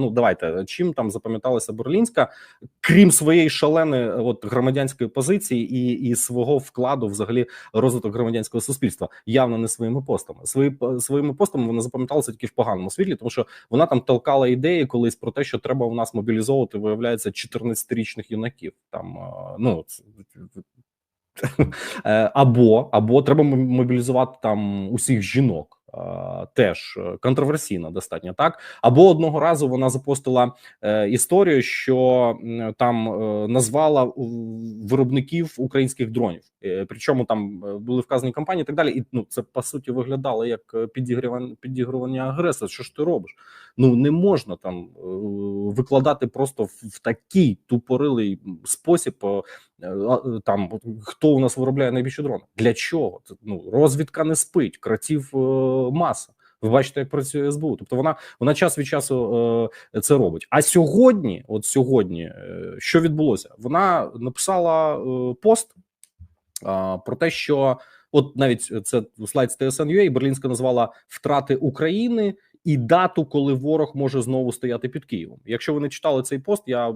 Ну давайте чим там запам'яталася Берлінська, крім своєї шаленої е, от громадянської позиції і, і свого вкладу, взагалі, розвиток громадянського суспільства, явно не своїми постами. Свої своїми постами вона запам'яталася тільки в поганому світлі, тому що вона там толкала ідеї колись про те, що треба у нас мобілізовувати, виявляється, 14-річних юнаків. Там е, ну Е, або або треба мобілізувати там усіх жінок. Теж е, контроверсійно достатньо так. Або одного разу вона запостила е, історію, що там е, назвала виробників українських дронів. Причому там були вказані компанії і так далі. І ну це по суті виглядало як підігрівання, підігрування агресора. Що ж ти робиш? Ну не можна там викладати просто в такий тупорилий спосіб. А, там хто у нас виробляє найбільші дрони? Для чого? Ну розвідка не спить, кратів е, маса. Ви бачите, як працює СБУ. Тобто вона вона час від часу е, це робить. А сьогодні, от сьогодні, е, що відбулося? Вона написала е, пост е, про те, що от навіть це слайд з TSN.ua, Берлінська назвала втрати України і дату, коли ворог може знову стояти під Києвом. Якщо ви не читали цей пост, я